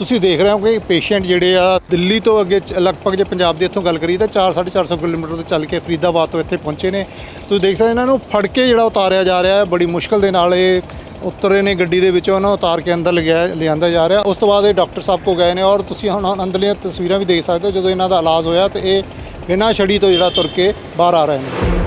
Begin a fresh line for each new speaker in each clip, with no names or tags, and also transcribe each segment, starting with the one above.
ਤੁਸੀਂ ਦੇਖ ਰਹੇ ਹੋ ਕਿ ਪੇਸ਼ੈਂਟ ਜਿਹੜੇ ਆ ਦਿੱਲੀ ਤੋਂ ਅੱਗੇ ਚ- ਲਗਭਗ ਜੇ ਪੰਜਾਬ ਦੀ ਇੱਥੋਂ ਗੱਲ ਕਰੀਏ ਤਾਂ 4 450 ਕਿਲੋਮੀਟਰ ਤੋਂ ਚੱਲ ਕੇ ਫਰੀਦਾਬਾਦ ਤੋਂ ਇੱਥੇ ਪਹੁੰਚੇ ਨੇ। ਤੁਸੀਂ ਦੇਖ ਸਕਦੇ ਇਹਨਾਂ ਨੂੰ ਫੜ ਕੇ ਜਿਹੜਾ ਉਤਾਰਿਆ ਜਾ ਰਿਹਾ ਹੈ। ਬੜੀ ਮੁਸ਼ਕਲ ਦੇ ਨਾਲ ਇਹ ਉਤਰੇ ਨੇ ਗੱਡੀ ਦੇ ਵਿੱਚੋਂ, ਉਹਨਾਂ ਨੂੰ ਉਤਾਰ ਕੇ ਅੰਦਰ ਲਿਆ ਲਿਆਂਦਾ ਜਾ ਰਿਹਾ। ਉਸ ਤੋਂ ਬਾਅਦ ਇਹ ਡਾਕਟਰ ਸਾਹਿਬ ਕੋ ਗਏ ਨੇ ਔਰ ਤੁਸੀਂ ਹੁਣ ਹੁਣ ਅੰਦਰਲੀਆਂ ਤਸਵੀਰਾਂ ਵੀ ਦੇਖ ਸਕਦੇ ਹੋ, ਜਦੋਂ ਇਹਨਾਂ ਦਾ ਇਲਾਜ ਹੋਇਆ ਤੇ ਇਹ ਬਿਨਾਂ ਛੜੀ ਤੋਂ ਜਿਹੜਾ ਤੁਰ ਕੇ ਬਾਹਰ ਆ ਰਹੇ ਨੇ।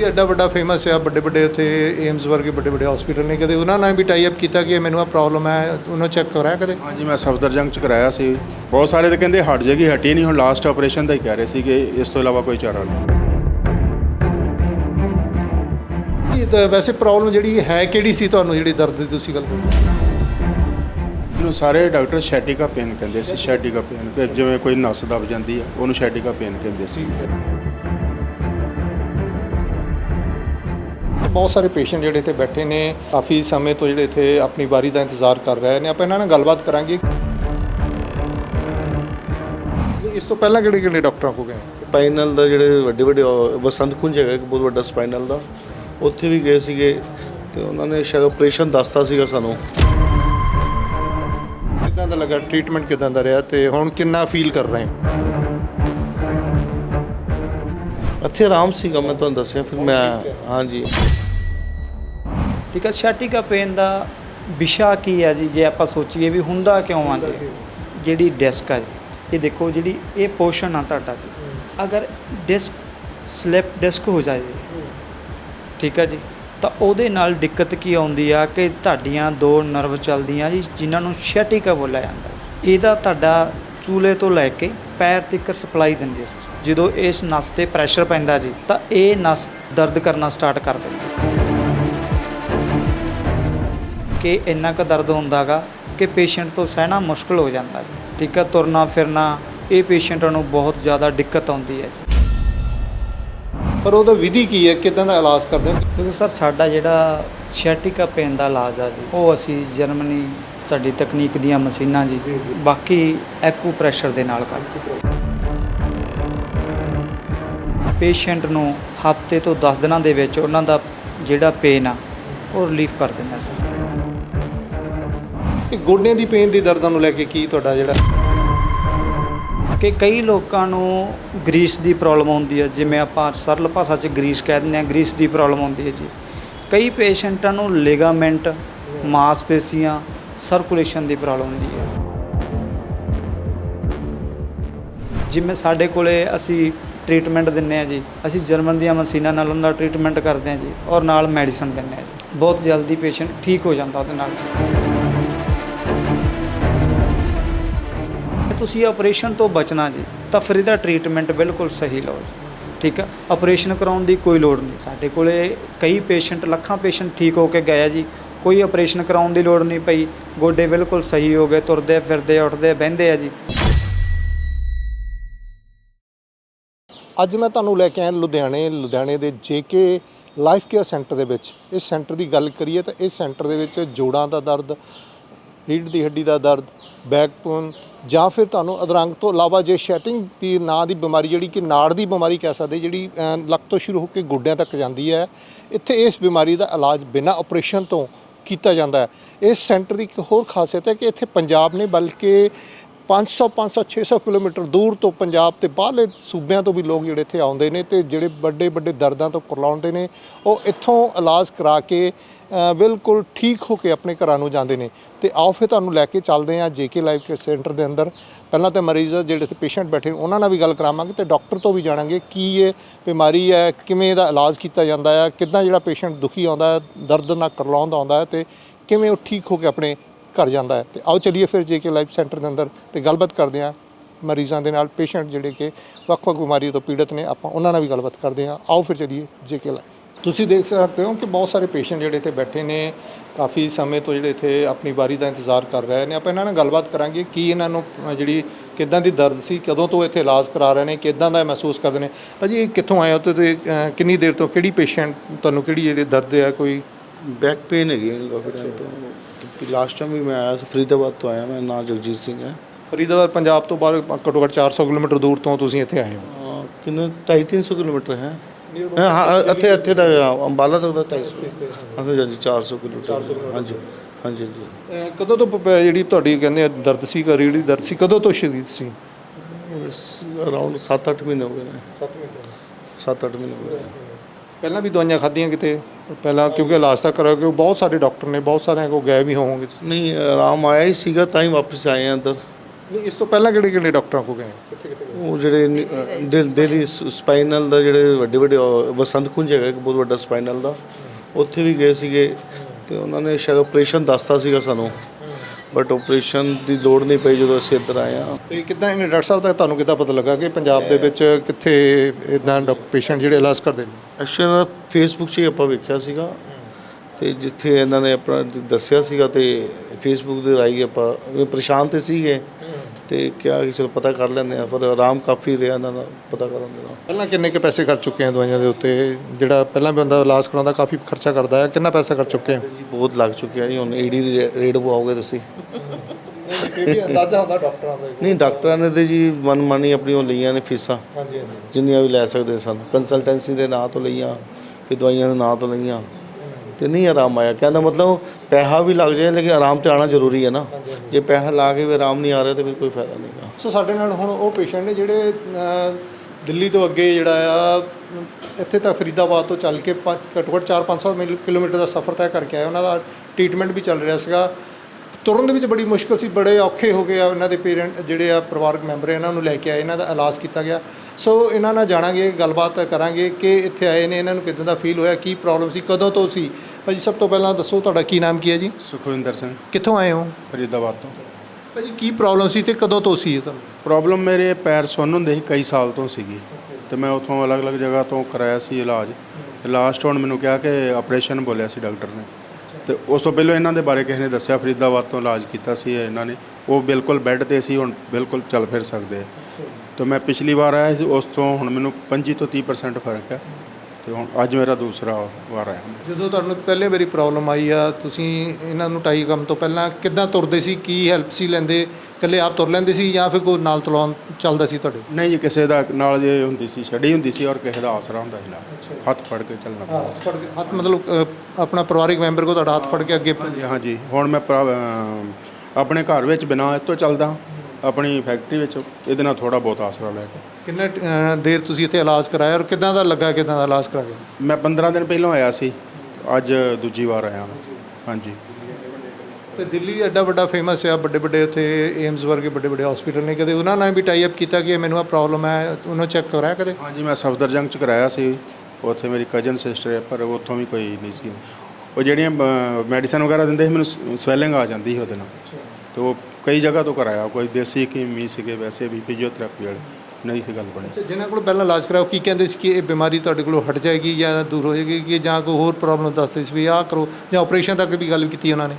ਦਿੱਲੀ ਐਡਾ ਵੱਡਾ ਫੇਮਸ ਹੈ ਵੱਡੇ ਵੱਡੇ ਉੱਥੇ ਏਮਸ ਵਰਗੇ ਵੱਡੇ ਵੱਡੇ ਹਸਪੀਟਲ ਨੇ ਕਦੇ ਉਹਨਾਂ ਨਾਲ ਵੀ ਟਾਈ ਅਪ ਕੀਤਾ ਕਿ ਮੈਨੂੰ ਆ ਪ੍ਰੋਬਲਮ ਹੈ ਉਹਨਾਂ ਚੈੱਕ ਕਰਾਇਆ ਕਦੇ?
ਹਾਂਜੀ ਮੈਂ ਸਫਦਰਜੰਗ ਚ ਕਰਾਇਆ ਸੀ। ਬਹੁਤ ਸਾਰੇ ਤਾਂ ਕਹਿੰਦੇ ਹਟ ਜਾਏਗੀ ਹਟੀ ਨਹੀਂ ਹੁਣ ਲਾਸਟ ਆਪਰੇਸ਼ਨ ਦਾ ਹੀ ਕਹਿ ਰਹੇ ਸੀ ਕਿ ਇਸ ਤੋਂ ਇਲਾਵਾ ਕੋਈ ਚਾਰਾ ਨਹੀਂ।
ਇਹ ਤਾਂ ਵੈਸੇ ਪ੍ਰੋਬਲਮ ਜਿਹੜੀ ਹੈ ਕਿਹੜੀ ਸੀ ਤੁਹਾਨੂੰ ਜਿਹੜੀ ਦਰਦ ਦੀ ਤੁਸੀਂ ਗੱਲ
ਇਹਨੂੰ ਸਾਰੇ ਡਾਕਟਰ ਸ਼ੈਟਿਕਾ ਪੇਨ ਕਹਿੰਦੇ ਸੀ ਸ਼ੈਟਿਕਾ ਪੇਨ ਜਿਵੇਂ ਕੋਈ ਨਸ ਦਬ ਜਾਂਦੀ ਹੈ ਉਹਨੂੰ ਸ਼ੈਟਿਕਾ ਪੇਨ ਕਹਿੰਦੇ ਸੀ।
ਬਹੁਤ ਸਾਰੇ ਪੇਸ਼ੈਂਟ ਜਿਹੜੇ ਇੱਥੇ ਬੈਠੇ ਨੇ ਕਾਫੀ ਸਮੇਂ ਤੋਂ ਜਿਹੜੇ ਇੱਥੇ ਆਪਣੀ ਵਾਰੀ ਦਾ ਇੰਤਜ਼ਾਰ ਕਰ ਰਹੇ ਨੇ। ਆਪਾਂ ਇਹਨਾਂ ਨਾਲ ਗੱਲਬਾਤ ਕਰਾਂਗੇ। ਇਸ ਤੋਂ ਪਹਿਲਾਂ ਕਿਹੜੇ ਕਿਹੜੇ ਡਾਕਟਰਾਂ ਕੋ ਗਏ?
ਸਪਾਈਨਲ ਦਾ ਜਿਹੜੇ ਵੱਡੇ ਵੱਡੇ ਵਸੰਤ ਕੁੰਜ ਹੈਗਾ ਇੱਕ ਬਹੁਤ ਵੱਡਾ ਸਪਾਈਨਲ ਦਾ। ਉੱਥੇ ਵੀ ਗਏ ਸੀਗੇ ਤੇ ਉਹਨਾਂ ਨੇ ਸ਼ਾਇਦ ਆਪਰੇਸ਼ਨ ਦੱਸਤਾ ਸੀਗਾ ਸਾਨੂੰ।
ਕਿੱਦਾਂ ਦਾ ਲੱਗਾ? ਟ੍ਰੀਟਮੈਂਟ ਕਿੱਦਾਂ ਦਾ ਰਿਹਾ ਤੇ ਹੁਣ ਕਿੰਨਾ ਫੀਲ ਕਰ ਰਹੇ ਹੋ?
ਇੱਥੇ ਆਰਾਮ ਸੀਗਾ ਮੈਂ ਤੁਹਾਨੂੰ ਦੱਸਿਆ ਫਿਰ ਮੈਂ ਹਾਂਜੀ।
ਠੀਕ ਹੈ ਛਾਟੀਕਾ ਪੇਨ ਦਾ ਵਿਸ਼ਾ ਕੀ ਹੈ ਜੀ? ਜੇ ਆਪਾਂ ਸੋਚੀਏ ਵੀ ਹੁੰਦਾ ਕਿਉਂ ਆ ਜੀ? ਜਿਹੜੀ ਡਿਸਕ ਆ ਜੀ, ਇਹ ਦੇਖੋ ਜਿਹੜੀ ਇਹ ਪੋਰਸ਼ਨ ਆ ਤੁਹਾਡਾ ਜੀ। ਅਗਰ ਡਿਸਕ ਸਲਿਪ ਡਿਸਕ ਹੋ ਜਾਏ ਜੀ, ਠੀਕ ਹੈ ਜੀ ਤਾਂ ਉਹਦੇ ਨਾਲ ਦਿੱਕਤ ਕੀ ਆਉਂਦੀ ਆ ਕਿ ਤੁਹਾਡੀਆਂ ਦੋ ਨਰਵ ਚੱਲਦੀਆਂ ਜੀ ਜਿਨ੍ਹਾਂ ਨੂੰ ਛਾਟੀਕਾ ਬੋਲਿਆ ਜਾਂਦਾ ਇਹਦਾ ਤੁਹਾਡਾ ਚੂਲੇ ਤੋਂ ਲੈ ਕੇ ਪੈਰ ਤੱਕ ਸਪਲਾਈ ਦਿੰਦੀ ਹੈ ਜਦੋਂ ਇਸ ਨਸ ਤੇ ਪ੍ਰੈਸ਼ਰ ਪੈਂਦਾ ਜੀ ਤਾਂ ਇਹ ਨਸ ਦਰਦ ਕਰਨਾ ਸਟਾਰਟ ਕਰ ਦਿੰਦੀ ਹੈ ਕਿ ਇੰਨਾ ਕੁ ਦਰਦ ਹੁੰਦਾਗਾ ਕਿ ਪੇਸ਼ੈਂਟ ਤੋਂ ਸਹਿਣਾ ਮੁਸ਼ਕਲ ਹੋ ਜਾਂਦਾ ਜੀ। ਠੀਕ ਹੈ ਤੁਰਨਾ ਫਿਰਨਾ ਇਹ ਪੇਸ਼ੈਂਟਾਂ ਨੂੰ ਬਹੁਤ ਜ਼ਿਆਦਾ ਦਿੱਕਤ ਆਉਂਦੀ ਹੈ
ਪਰ ਉਹਦਾ ਵਿਧੀ ਕੀ ਹੈ? ਕਿੱਦਾਂ ਦਾ ਇਲਾਜ ਕਰਦੇ ਹੋ?
ਕਿਉਂਕਿ ਸਰ ਸਾਡਾ ਜਿਹੜਾ ਛਿਆਟਿਕਾ ਪੇਨ ਦਾ ਇਲਾਜ ਆ ਜੀ ਉਹ ਅਸੀਂ ਜਰਮਨੀ ਤੁਹਾਡੀ ਤਕਨੀਕ ਦੀਆਂ ਮਸ਼ੀਨਾਂ ਜੀ। ਬਾਕੀ ਐਕੂ ਪ੍ਰੈਸ਼ਰ ਦੇ ਨਾਲ ਕਰਦੇ ਪੇਸ਼ੈਂਟ ਨੂੰ ਹਫ਼ਤੇ ਤੋਂ 10 ਦਿਨਾਂ ਦੇ ਵਿੱਚ ਉਹਨਾਂ ਦਾ ਜਿਹੜਾ ਪੇਨ ਆ ਉਹ ਰਿਲੀਫ ਕਰ ਦਿੰਦਾ ਸਰ।
ਇਹ ਗੋਡਿਆਂ ਦੀ ਪੇਨ ਦੀ ਦਰਦਾਂ ਨੂੰ ਲੈ ਕੇ ਕੀ ਤੁਹਾਡਾ ਜਿਹੜਾ
ਕਿ ਕਈ ਲੋਕਾਂ ਨੂੰ ਗਰੀਸ ਦੀ ਪ੍ਰੋਬਲਮ ਹੁੰਦੀ ਹੈ, ਜਿਵੇਂ ਆਪਾਂ ਸਰਲ ਭਾਸ਼ਾ 'ਚ ਗਰੀਸ ਕਹਿ ਦਿੰਦੇ ਹਾਂ, ਗਰੀਸ ਦੀ ਪ੍ਰੋਬਲਮ ਹੁੰਦੀ ਹੈ ਜੀ। ਕਈ ਪੇਸ਼ੈਂਟਾਂ ਨੂੰ ਲਿਗਾਮੈਂਟ, ਮਾਸਪੇਸ਼ੀਆਂ, ਸਰਕੂਲੇਸ਼ਨ ਦੀ ਪ੍ਰੋਬਲਮ ਹੁੰਦੀ ਹੈ। ਜਿਵੇਂ ਸਾਡੇ ਕੋਲੇ ਅਸੀਂ ਟ੍ਰੀਟਮੈਂਟ ਦਿੰਨੇ ਆ ਜੀ, ਅਸੀਂ ਜਰਮਨ ਦੀਆਂ ਮਸ਼ੀਨਾਂ ਨਾਲ ਉਹਨਾਂ ਦਾ ਟ੍ਰੀਟਮੈਂਟ ਕਰਦੇ ਆ ਜੀ, ਔਰ ਨਾਲ ਮੈਡੀਸਨ ਦਿੰਨੇ ਆ ਜੀ। ਬਹੁਤ ਜਲਦੀ ਪੇਸ਼ੈਂਟ ਠੀਕ ਹੋ ਜਾਂਦਾ ਉਹਦੇ ਨਾਲ ਜੀ। ਤੁਸੀਂ ਆਪਰੇਸ਼ਨ ਤੋਂ ਬਚਣਾ ਜੀ, ਤਾਂ ਫਿਰ ਇਹਦਾ ਟ੍ਰੀਟਮੈਂਟ ਬਿਲਕੁਲ ਸਹੀ ਲਓ ਜੀ। ਠੀਕ ਹੈ ਆਪਰੇਸ਼ਨ ਕਰਾਉਣ ਦੀ ਕੋਈ ਲੋੜ ਨਹੀਂ। ਸਾਡੇ ਕੋਲੇ ਕਈ ਪੇਸ਼ੈਂਟ, ਲੱਖਾਂ ਪੇਸ਼ੈਂਟ ਠੀਕ ਹੋ ਕੇ ਗਏ ਆ ਜੀ। ਕੋਈ ਆਪਰੇਸ਼ਨ ਕਰਾਉਣ ਦੀ ਲੋੜ ਨਹੀਂ ਪਈ। ਗੋਡੇ ਬਿਲਕੁਲ ਸਹੀ ਹੋ ਗਏ, ਤੁਰਦੇ ਫਿਰਦੇ, ਉੱਠਦੇ, ਬਹਿੰਦੇ ਆ ਜੀ।
ਅੱਜ ਮੈਂ ਤੁਹਾਨੂੰ ਲੈ ਕੇ ਆਇਆ ਲੁਧਿਆਣੇ ਲੁਧਿਆਣੇ ਦੇ ਜੇਕੇ ਲਾਈਫ ਕੇਅਰ ਸੈਂਟਰ ਦੇ ਵਿੱਚ। ਇਸ ਸੈਂਟਰ ਦੀ ਗੱਲ ਕਰੀਏ ਤਾਂ ਇਸ ਸੈਂਟਰ ਦੇ ਵਿੱਚ ਜੋੜਾਂ ਦਾ ਦਰਦ, ਰੀੜ੍ਹ ਦੀ ਹੱਡੀ ਦਾ ਦਰਦ, ਬੈਕ ਪੇਨ ਜਾਂ ਫਿਰ ਤੁਹਾਨੂੰ ਅਧਰੰਗ ਤੋਂ ਇਲਾਵਾ ਜੇ ਸ਼ੈਟਿੰਗ ਦੀ ਨਾਂ ਦੀ ਬਿਮਾਰੀ ਜਿਹੜੀ ਕਿ ਨਾੜ ਦੀ ਬਿਮਾਰੀ ਕਹਿ ਸਕਦੇ, ਜਿਹੜੀ ਲੱਕ ਤੋਂ ਸ਼ੁਰੂ ਹੋ ਕੇ ਗੋਡਿਆਂ ਤੱਕ ਜਾਂਦੀ ਹੈ, ਇੱਥੇ ਇਸ ਬਿਮਾਰੀ ਦਾ ਇਲਾਜ ਬਿਨਾਂ ਆਪਰੇਸ਼ਨ ਤੋਂ ਕੀਤਾ ਜਾਂਦਾ ਹੈ। ਇਸ ਸੈਂਟਰ ਦੀ ਇੱਕ ਹੋਰ ਖਾਸੀਅਤ ਹੈ ਕਿ ਇੱਥੇ ਪੰਜਾਬ ਨੇ ਬਲਕਿ 500 500 600 ਕਿਲੋਮੀਟਰ ਦੂਰ ਤੋਂ ਪੰਜਾਬ ਤੇ ਬਾਹਰਲੇ ਸੂਬਿਆਂ ਤੋਂ ਵੀ ਲੋਕ ਜਿਹੜੇ ਇੱਥੇ ਆਉਂਦੇ ਨੇ ਤੇ ਜਿਹੜੇ ਵੱਡੇ ਵੱਡੇ ਦਰਦਾਂ ਤੋਂ ਕੁਰਲਾਉਂਦੇ ਨੇ, ਉਹ ਇੱਥੋਂ ਇਲਾਜ ਕਰਾ ਕੇ ਬਿਲਕੁਲ ਠੀਕ ਹੋ ਕੇ ਆਪਣੇ ਘਰਾਂ ਨੂੰ ਜਾਂਦੇ ਨੇ। ਤੇ ਆਓ ਫਿਰ ਤੁਹਾਨੂੰ ਲੈ ਕੇ ਚੱਲਦੇ ਹਾਂ ਜੇਕੇ ਲਾਈਵ ਕੇਅਰ ਸੈਂਟਰ ਦੇ ਅੰਦਰ। ਪਹਿਲਾਂ ਤੇ ਮਰੀਜ਼ ਜਿਹੜੇ ਇੱਥੇ ਪੇਸ਼ੈਂਟ ਬੈਠੇ ਨੇ, ਉਹਨਾਂ ਨਾਲ ਵੀ ਗੱਲ ਕਰਾਵਾਂਗੇ ਤੇ ਡਾਕਟਰ ਤੋਂ ਵੀ ਜਾਣਾਂਗੇ ਕੀ ਇਹ ਬਿਮਾਰੀ ਹੈ, ਕਿਵੇਂ ਇਹਦਾ ਇਲਾਜ ਕੀਤਾ ਜਾਂਦਾ ਹੈ, ਕਿੱਦਾਂ ਜਿਹੜਾ ਪੇਸ਼ੈਂਟ ਦੁਖੀ ਆਉਂਦਾ ਹੈ, ਦਰਦ ਨਾਲ ਕਰਲਾਉਂਦਾ ਆਉਂਦਾ ਹੈ ਤੇ ਕਿਵੇਂ ਉਹ ਠੀਕ ਹੋ ਕੇ ਆਪਣੇ ਘਰ ਜਾਂਦਾ ਹੈ। ਤੇ ਆਓ ਚਲਿਏ ਫਿਰ ਜੇ ਕੇ ਲਾਈਫ ਸੈਂਟਰ ਦੇ ਅੰਦਰ ਤੇ ਗੱਲਬਾਤ ਕਰਦੇ ਹਾਂ ਮਰੀਜ਼ਾਂ ਦੇ ਨਾਲ ਪੇਸ਼ੈਂਟ ਜਿਹੜੇ ਕਿ ਵੱਖ-ਵੱਖ ਬਿਮਾਰੀਆਂ ਤੋਂ ਪੀੜਤ ਨੇ, ਆਪਾਂ ਉਹਨਾਂ ਨਾਲ ਵੀ ਗੱਲਬਾਤ ਕਰਦੇ ਹਾਂ। ਆਓ ਫਿਰ ਚਲਿਏ ਜੇਕੇ ਲਾਈਫ ਤੁਸੀਂ ਦੇਖ ਸਕਦੇ ਹੋ ਕਿ ਬਹੁਤ ਸਾਰੇ ਪੇਸ਼ੈਂਟ ਜਿਹੜੇ ਇੱਥੇ ਬੈਠੇ ਨੇ, ਕਾਫੀ ਸਮੇਂ ਤੋਂ ਜਿਹੜੇ ਇੱਥੇ ਆਪਣੀ ਵਾਰੀ ਦਾ ਇੰਤਜ਼ਾਰ ਕਰ ਰਹੇ ਨੇ। ਆਪਾਂ ਇਹਨਾਂ ਨਾਲ ਗੱਲਬਾਤ ਕਰਾਂਗੇ ਕੀ ਇਹਨਾਂ ਨੂੰ ਜਿਹੜੀ ਕਿੱਦਾਂ ਦੀ ਦਰਦ ਸੀ, ਕਦੋਂ ਤੋਂ ਇੱਥੇ ਇਲਾਜ ਕਰਾ ਰਹੇ ਨੇ, ਕਿੱਦਾਂ ਦਾ ਮਹਿਸੂਸ ਕਰਦੇ ਨੇ। ਭਾਜੀ, ਇਹ ਕਿੱਥੋਂ ਆਏ ਹੋ ਤੇ ਕਿੰਨੀ ਦੇਰ ਤੋਂ ਕਿਹੜੀ ਪੇਸ਼ੈਂਟ ਤੁਹਾਨੂੰ ਕਿਹੜੀ ਜਿਹੜੇ ਦਰਦ ਹੈ, ਕੋਈ
ਬੈਕ ਪੇਨ ਹੈਗੀ ਹੈ ਕਾਫੀ ਟਾਈਮ ਤੋਂ। ਲਾਸਟ ਟਾਈਮ ਵੀ ਮੈਂ ਆਇਆ ਸੀ ਫਰੀਦਾਬਾਦ ਤੋਂ ਆਇਆ ਮੈਂ ਨਾਂ ਜਗਜੀਤ ਸਿੰਘ ਹੈ।
ਫਰੀਦਾਬਾਦ ਪੰਜਾਬ ਤੋਂ ਬਾਹਰ ਘੱਟੋ ਘੱਟ 400 ਕਿਲੋਮੀਟਰ ਦੂਰ ਤੋਂ ਤੁਸੀਂ ਇੱਥੇ ਆਏ ਹੋ।
ਕਿੰਨੇ 250 ਕਿਲੋਮੀਟਰ ਹੈ। ਹਾਂ ਇੱਥੇ ਇੱਥੇ ਦਾ ਅੰਬਾਲਾ ਤੱਕ ਦਾ 250 ਹਾਂਜੀ ਹਾਂਜੀ 400 ਕਿਲੋਮੀਟਰ। ਹਾਂਜੀ ਹਾਂਜੀ ਹਾਂਜੀ।
ਅਹ ਕਦੋਂ ਤੋਂ ਜਿਹੜੀ ਤੁਹਾਡੀ ਕਹਿੰਦੇ ਆ ਦਰਦ ਸੀ ਰੀੜ ਦੀ ਦਰਦ ਸੀ ਕਦੋਂ ਤੋਂ ਸ਼ੁਰੂ ਸੀ?
ਅਰਾਊਂਡ 7-8 ਮਹੀਨੇ ਹੋ ਗਏ ਨੇ।
7 ਮਹੀਨੇ
7-8 ਮਹੀਨੇ ਹੋ ਗਏ
ਪਹਿਲਾਂ ਵੀ ਦਵਾਈਆਂ ਖਾਧੀਆਂ ਕਿਤੇ? ਪਹਿਲਾਂ ਕਿਉਂਕਿ ਇਲਾਜ ਤਾਂ ਕਰਾਓਗੇ ਬਹੁਤ ਸਾਰੇ ਡਾਕਟਰ ਨੇ ਬਹੁਤ ਸਾਰਿਆਂ ਕੋ ਗਏ ਵੀ ਹੋਵੋਗੇ।
ਨਹੀਂ ਆਰਾਮ ਆਇਆ ਹੀ ਸੀਗਾ ਤਾਂ ਹੀ ਵਾਪਸ ਆਏ ਆ ਅੰਦਰ।
ਨਹੀਂ ਇਸ ਤੋਂ ਪਹਿਲਾਂ ਕਿਹੜੇ ਕਿਹੜੇ ਡਾਕਟਰਾਂ ਕੋ ਗਏ? ਕਿੱਥੇ ਕਿੱਥੇ
ਉਹ ਜਿਹੜੇ ਨੀ- ਅ, ਦਿਲ ਦਿੱਲੀ ਸਪਾਈਨਲ ਦਾ ਜਿਹੜੇ ਵੱਡੇ ਵੱਡੇ ਅ, ਵਸੰਤ ਕੁੰਜ ਹੈਗਾ ਇੱਕ ਬਹੁਤ ਵੱਡਾ ਸਪਾਈਨਲ ਦਾ ਉੱਥੇ ਵੀ ਗਏ ਸੀਗੇ ਤੇ ਉਹਨਾਂ ਨੇ ਸ਼ਾਇਦ ਆਪਰੇਸ਼ਨ ਦੱਸਤਾ ਸੀਗਾ ਸਾਨੂੰ। ਬਟ ਆਪਰੇਸ਼ਨ ਦੀ ਲੋੜ ਨਹੀਂ ਪਈ ਜਦੋਂ ਅਸੀਂ ਇੱਧਰ ਆਏ ਆ
ਤੇ ਕਿੱਦਾਂ ਇਹਨੇ ਡਾਕਟਰ ਸਾਹਿਬ ਦਾ ਤੁਹਾਨੂੰ ਕਿੱਦਾਂ ਪਤਾ ਲੱਗਾ ਕਿ ਪੰਜਾਬ ਦੇ ਵਿੱਚ ਕਿੱਥੇ ਇਦਾਂ ਪੇਸ਼ੈਂਟ ਜਿਹੜੇ ਇਲਾਜ ਕਰਦੇ ਨੇ?
ਐਕਚੁਅਲੀ ਫੇਸਬੁੱਕ 'ਚ ਹੀ ਆਪਾਂ ਵੇਖਿਆ ਸੀਗਾ ਤੇ ਜਿੱਥੇ ਇਹਨਾਂ ਨੇ ਆਪਣਾ ਦੱਸਿਆ ਸੀਗਾ ਤੇ ਫੇਸਬੁੱਕ ਦੇ ਰਾਹੀਂ ਆਪਾਂ ਪਰੇਸ਼ਾਨ ਤੇ ਸੀਗੇ। ਤੇ ਕਿਹਾ ਕਿ ਚਲੋ ਪਤਾ ਕਰ ਲੈਂਦੇ ਆ ਪਰ ਆਰਾਮ ਕਾਫੀ ਰਿਹਾ ਇਹਨਾਂ ਦਾ ਪਤਾ ਕਰਨ ਦੇ ਨਾਲ
ਪਹਿਲਾਂ ਕਿੰਨੇ ਕੁ ਪੈਸੇ ਖਰਚ ਚੁੱਕੇ ਆ ਦਵਾਈਆਂ ਦੇ ਉੱਤੇ? ਜਿਹੜਾ ਪਹਿਲਾਂ ਬੰਦਾ ਇਲਾਜ ਕਰਾਉਂਦਾ ਕਾਫੀ ਖਰਚਾ ਕਰਦਾ ਹੈ ਕਿੰਨਾ ਪੈਸਾ ਖਰਚ ਚੁੱਕੇ ਆ?
ਜੀ ਬਹੁਤ ਲੱਗ ਚੁੱਕਿਆ ਜੀ ਹੁਣ ਈਡੀ ਦੀ ਰੇ- ਰੇਟ ਪਵਾਓਗੇ ਤੁਸੀਂ।
ਇਹ ਵੀ ਅੰਦਾਜ਼ਾ ਹੁੰਦਾ ਡਾਕਟਰਾਂ ਦਾ?
ਨਹੀਂ ਡਾਕਟਰਾਂ ਨੇ ਤੇ ਜੀ ਮਨ ਮਾਨੀ ਆਪਣੀ ਉਹ ਲਈਆਂ ਨੇ ਫੀਸਾਂ।
ਹਾਂਜੀ ਹਾਂਜੀ।
ਜਿੰਨੀਆਂ ਵੀ ਲੈ ਸਕਦੇ ਸਨ। ਕੰਸਲਟੈਂਸੀ ਦੇ ਨਾਂ ਤੋਂ ਲਈਆਂ ਫਿਰ ਦਵਾਈਆਂ ਦੇ ਨਾਂ ਤੋਂ ਲਈਆਂ। ਤੇ ਨਹੀਂ ਆਰਾਮ ਆਇਆ। ਕਹਿੰਦਾ ਮਤਲਬ ਪੈਸਾ ਵੀ ਲੱਗ ਜਾਏ ਲੇਕਿਨ ਆਰਾਮ ਤੇ ਆਣਾ ਜ਼ਰੂਰੀ ਹੈ ਨਾ। ਜੇ ਪੈਸਾ ਲਾ ਕੇ ਵੀ ਆਰਾਮ ਨਹੀਂ ਆ ਰਿਹਾ ਤੇ ਫਿਰ ਕੋਈ ਫਾਇਦਾ ਨਹੀਂਗਾ
ਸੋ ਸਾਡੇ ਨਾਲ ਹੁਣ ਉਹ ਪੇਸ਼ੈਂਟ ਨੇ ਜਿਹੜੇ ਦਿੱਲੀ ਤੋਂ ਅੱਗੇ ਜਿਹੜਾ ਆ ਇੱਥੇ ਤੱਕ ਫਰੀਦਾਬਾਦ ਤੋਂ ਚੱਲ ਕੇ ਘੱਟੋ ਘੱਟ 4-500 ਮਿਲ ਕਿਲੋਮੀਟਰ ਦਾ ਸਫ਼ਰ ਤੈਅ ਕਰਕੇ ਆਏ। ਉਹਨਾਂ ਦਾ ਟ੍ਰੀਟਮੈਂਟ ਵੀ ਚੱਲ ਰਿਹਾ ਸੀਗਾ। ਤੁਰਨ ਦੇ ਵਿੱਚ ਬੜੀ ਮੁਸ਼ਕਲ ਸੀ ਬੜੇ ਔਖੇ ਹੋ ਗਏ ਆ ਇਹਨਾਂ ਦੇ ਪੇਰੈਂਟ ਜਿਹੜੇ ਆ ਪਰਿਵਾਰਕ ਮੈਂਬਰ ਇਹਨਾਂ ਨੂੰ ਲੈ ਕੇ ਆਏ ਇਹਨਾਂ ਦਾ ਇਲਾਜ ਕੀਤਾ ਗਿਆ। ਸੋ ਇਹਨਾਂ ਨਾਲ ਜਾਣਾਂਗੇ ਗੱਲਬਾਤ ਕਰਾਂਗੇ ਕਿ ਇੱਥੇ ਆਏ ਨੇ ਇਹਨਾਂ ਨੂੰ ਕਿਦਾਂ ਦਾ ਫੀਲ ਹੋਇਆ ਕੀ ਪ੍ਰੋਬਲਮ ਸੀ ਕਦੋਂ ਤੋਂ ਸੀ? ਭਾਜੀ ਸਭ ਤੋਂ ਪਹਿਲਾਂ ਦੱਸੋ ਤੁਹਾਡਾ ਕੀ ਨਾਮ ਕੀ ਹੈ ਜੀ?
ਸੁਖਵਿੰਦਰ ਸਿੰਘ।
ਕਿੱਥੋਂ ਆਏ ਹੋ?
ਫਰੀਦਾਬਾਦ ਤੋਂ।
ਭਾਜੀ ਕੀ ਪ੍ਰੋਬਲਮ ਸੀ ਤੇ ਕਦੋਂ ਤੋਂ ਸੀ ਇਹ ਤੁਹਾਨੂੰ
ਪ੍ਰੋਬਲਮ ਮੇਰੇ ਪੈਰ ਸੁੰਨ ਹੁੰਦੇ ਸੀ ਕਈ ਸਾਲ ਤੋਂ ਸੀਗੀ। ਤੇ ਮੈਂ ਉਥੋਂ ਅਲੱਗ-ਅਲੱਗ ਜਗ੍ਹਾ ਤੋਂ ਕਰਾਇਆ ਸੀ ਇਲਾਜ। ਤੇ ਲਾਸਟ ਹੁਣ ਮੈਨੂੰ ਕਿਹਾ ਕਿ ਆਪਰੇਸ਼ਨ ਬੋਲਿਆ ਸੀ ਡਾਕਟਰ ਨੇ। ਤੇ ਉਸ ਤੋਂ ਪਹਿਲਾਂ ਇਹਨਾਂ ਦੇ ਬਾਰੇ ਕਿਸੇ ਨੇ ਦੱਸਿਆ ਫਰੀਦਾਬਾਦ ਤੋਂ ਇਲਾਜ ਕੀਤਾ ਸੀ ਇਹਨਾਂ ਨੇ। ਉਹ ਬਿਲਕੁਲ ਬੈੱਡ ਤੇ ਸੀ ਹੁਣ ਬਿਲਕੁਲ ਚੱਲ ਫਿਰ ਸਕਦੇ ਆ। ਤੇ ਮੈਂ ਪਿਛਲੀ ਵਾਰ ਆਇਆ ਸੀ ਉਸ ਤੋਂ ਹੁਣ ਮੈਨੂੰ 25 ਤੋਂ 30% ਫ਼ਰਕ ਹੈ ਤੇ ਹੁਣ ਅੱਜ ਮੇਰਾ ਦੂਸਰਾ ਵਾਰ ਆਇਆ।
ਜਦੋਂ ਤੁਹਾਨੂੰ ਪਹਿਲੇ ਵਾਰੀ ਪ੍ਰੋਬਲਮ ਆਈ ਆ ਤੁਸੀਂ ਇਹਨਾਂ ਨੂੰ ਟਾਈ ਕੰਮ ਤੋਂ ਪਹਿਲਾਂ ਕਿੱਦਾਂ ਤੁਰਦੇ ਸੀ ਕੀ ਹੈਲਪ ਸੀ ਲੈਂਦੇ? ਇਕੱਲੇ ਆਪ ਤੁਰ ਲੈਂਦੇ ਸੀ ਜਾਂ ਫਿਰ ਕੋਈ ਨਾਲ ਤੁਲਾਉਣ ਚੱਲਦਾ ਸੀ ਤੁਹਾਡੇ?
ਨਹੀਂ ਜੀ ਕਿਸੇ ਦਾ ਨਾਲ ਜੇ ਹੁੰਦੀ ਸੀ ਛੜੀ ਹੁੰਦੀ ਸੀ ਔਰ ਕਿਸੇ ਦਾ ਆਸਰਾ ਹੁੰਦਾ ਸੀ ਨਾਲ। ਹੱਥ ਫੜ ਕੇ ਚੱਲਣਾ ਪੈਂਦਾ ਸੀ।
ਫੜ ਕੇ ਹੱਥ ਮਤਲਬ ਅ, ਆਪਣਾ ਪਰਿਵਾਰਿਕ ਮੈਂਬਰ ਕੋ ਤੁਹਾਡਾ ਹੱਥ ਫੜ ਕੇ ਅੱਗੇ
ਹਾਂਜੀ ਹਾਂਜੀ। ਹੁਣ ਮੈਂ ਭਰਾ- ਆਪਣੇ ਘਰ ਵਿੱਚ ਬਿਨਾਂ ਤੋਂ ਚੱਲਦਾ। ਆਪਣੀ ਫੈਕਟਰੀ ਵਿੱਚ ਇਹਦੇ ਨਾਲ ਥੋੜਾ ਬਹੁਤ ਆਸਰਾ ਲੈ ਕੇ।
ਕਿੰਨੇ ਅ, ਦੇਰ ਤੁਸੀਂ ਇੱਥੇ ਇਲਾਜ ਕਰਾਇਆ ਔਰ ਕਿੱਦਾਂ ਦਾ ਲੱਗਾ ਕਿੱਦਾਂ ਦਾ ਇਲਾਜ ਕਰਾਇਆ?
ਮੈਂ 15 ਦਿਨ ਪਹਿਲਾਂ ਆਇਆ ਸੀ। ਅੱਜ ਦੂਜੀ ਵਾਰ ਆਇਆ। ਮੈਂ ਹਾਂਜੀ।
ਤੇ ਦਿੱਲੀ ਐਡਾ ਵੱਡਾ ਫੇਮਸ ਆ ਵੱਡੇ ਵੱਡੇ ਉੱਥੇ ਏਮਸ ਵਰਗੇ ਵੱਡੇ ਵੱਡੇ ਹਸਪੀਟਲ ਨੇ। ਕਦੇ ਉਹਨਾਂ ਨਾਲ ਵੀ ਟਾਈ ਅਪ ਕੀਤਾ ਕਿ ਮੈਨੂੰ ਆ ਪ੍ਰੋਬਲਮ ਹੈ ਉਹਨੂੰ ਚੈੱਕ ਕਰਾਇਆ ਕਦੇ?
ਹਾਂਜੀ ਮੈਂ ਸਫਦਰਜੰਗ ਚ ਕਰਾਇਆ ਸੀ। ਉੱਥੇ ਮੇਰੀ ਕਜ਼ਨ ਸਿਸਟਰ ਹੈ ਪਰ ਉੱਥੋਂ ਵੀ ਕੋਈ ਨਹੀਂ ਸੀ। ਉਹ ਜਿਹੜੀਆਂ ਮੈਡੀਸਨ ਵਗੈਰਾ ਦਿੰਦੇ ਸੀ ਮੈਨੂੰ ਸਵੈਲਿੰਗ ਆ ਜਾਂਦੀ ਸੀ ਉਹਦੇ ਨਾਲ। ਤੇ ਉਹ ਕਈ ਜਗ੍ਹਾ ਤੋਂ ਕਰਾਇਆ। ਕੋਈ ਦੇਸੀ ਕੀਮੀ ਸੀਗੇ ਵੈਸੇ ਵੀ ਫਿਜ਼ੀਓਥੈਰੇਪੀ ਵਾਲੇ। ਨਹੀਂ ਸੀ ਗੱਲ ਬਣੀ।
ਅੱਛਾ ਜਿਨ੍ਹਾਂ ਕੋਲ ਪਹਿਲਾਂ ਇਲਾਜ ਉਹ ਕੀ ਕਹਿੰਦੇ ਸੀ ਕਿ ਇਹ ਬਿਮਾਰੀ ਤੁਹਾਡੇ ਕੋਲੋਂ ਹਟ ਜਾਏਗੀ ਜਾਂ ਦੂਰ ਹੋ ਜਾਏਗੀ ਕਿ ਜਾਂ ਕੋਈ ਹੋਰ ਪ੍ਰੋਬਲਮ ਦੱਸਦੇ ਸੀ ਵੀ ਆਹ ਕਰੋ ਜਾਂ ਆਪਰੇਸ਼ਨ ਤੱਕ ਵੀ ਗੱਲ ਕੀਤੀ ਉਹਨਾਂ ਨੇ?